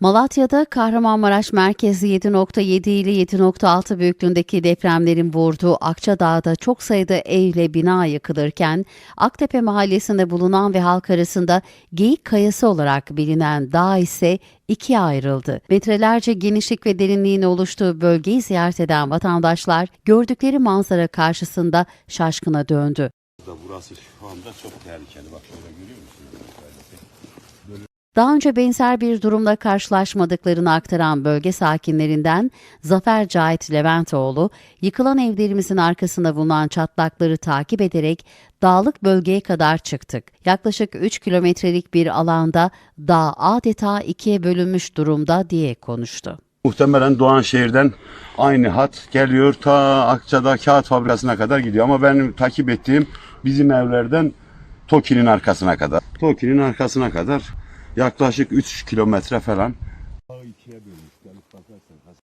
Malatya'da Kahramanmaraş merkezi 7.7 ile 7.6 büyüklüğündeki depremlerin vurduğu Akçadağ'da çok sayıda evle bina yıkılırken Aktepe mahallesinde bulunan ve halk arasında Geyik Kayası olarak bilinen dağ ise ikiye ayrıldı. Metrelerce genişlik ve derinliğin oluştuğu bölgeyi ziyaret eden vatandaşlar gördükleri manzara karşısında şaşkına döndü. Burası şu anda çok tehlikeli. Bak şöyle görüyor musunuz? Daha önce benzer bir durumla karşılaşmadıklarını aktaran bölge sakinlerinden Zafer Cahit Leventoğlu, yıkılan evlerimizin arkasında bulunan çatlakları takip ederek dağlık bölgeye kadar çıktık. Yaklaşık 3 kilometrelik bir alanda dağ adeta ikiye bölünmüş durumda diye konuştu. Muhtemelen Doğanşehir'den aynı hat geliyor ta Akça'da kağıt fabrikasına kadar gidiyor. Ama benim takip ettiğim bizim evlerden Toki'nin arkasına kadar. Toki'nin arkasına kadar yaklaşık 3 kilometre falan.